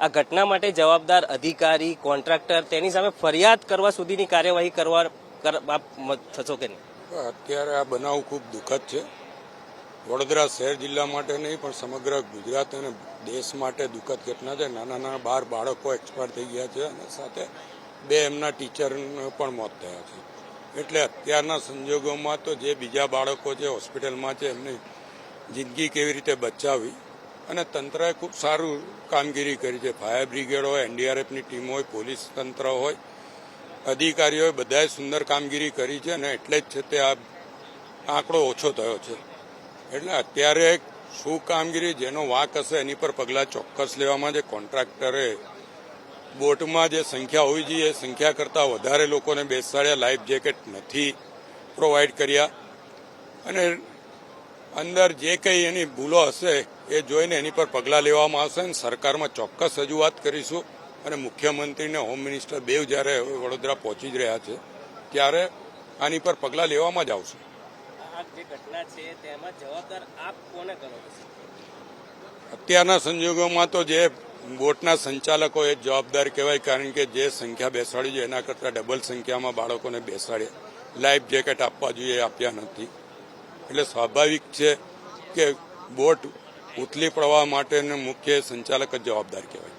આ ઘટના માટે જવાબદાર અધિકારી, કોન્ટ્રાક્ટર તેની સામે ફરિયાદ કરવા સુધીની કાર્યવાહી કરવા થશો કે નહીં? અત્યારે આ બનાવ ખૂબ દુઃખદ છે. વડોદરા શહેર જિલ્લા માટે નહીં, પણ સમગ્ર ગુજરાત અને દેશ માટે દુઃખદ ઘટના છે. નાના નાના બાર બાળકો એક્સપાયર થઈ ગયા છે અને સાથે બે એમના ટીચરના પણ મોત થયા છે. એટલે અત્યારના સંજોગોમાં તો જે બીજા બાળકો છે હોસ્પિટલમાં છે, એમની જિંદગી કેવી રીતે બચાવવી અને તંત્રએ ખૂબ સારું કામગીરી કરી છે. ફાયર બ્રિગેડ હોય એનડીઆરએફની ટીમ હોય, પોલીસ તંત્ર હોય, અધિકારીઓએ બધાએ સુંદર કામગીરી કરી છે અને એટલે જ છે તે આ આંકડો ઓછો થયો છે. એટલે અત્યારે શું કામગીરી, જેનો વાંક હશે એની પર પગલાં ચોક્કસ લેવામાં જે કોન્ટ્રાક્ટરે બોટમાં જે સંખ્યા હોવી જોઈએ, એ સંખ્યા કરતાં વધારે લોકોને બેસાડ્યા. લાઈફ જેકેટ નથી પ્રોવાઈડ કર્યા. અને અંદર જે કંઈ એની ભૂલો હશે એ જોઈને એની પર પગલાં લેવામાં આવશે અને સરકારમાં ચોક્કસ રજૂઆત કરીશું. અને મુખ્યમંત્રીને હોમ મિનિસ્ટર બેવ જ્યારે વડોદરા પહોંચી જ રહ્યા છે ત્યારે આની પર પગલાં લેવામાં જ આવશે. અત્યારના સંજોગોમાં તો જે બોટના સંચાલકો એ જવાબદાર કહેવાય કારણ કે જે સંખ્યા બેસાડી છે એના કરતાં ડબલ સંખ્યામાં બાળકોને બેસાડ્યા લાઈફ જેકેટ આપવા જોઈએ આપ્યા નથી. એટલે સ્વાભાવિક છે કે બોટ ઉથલી પડવા માટેનો મુખ્ય સંચાલક જ જવાબદાર કહેવાય.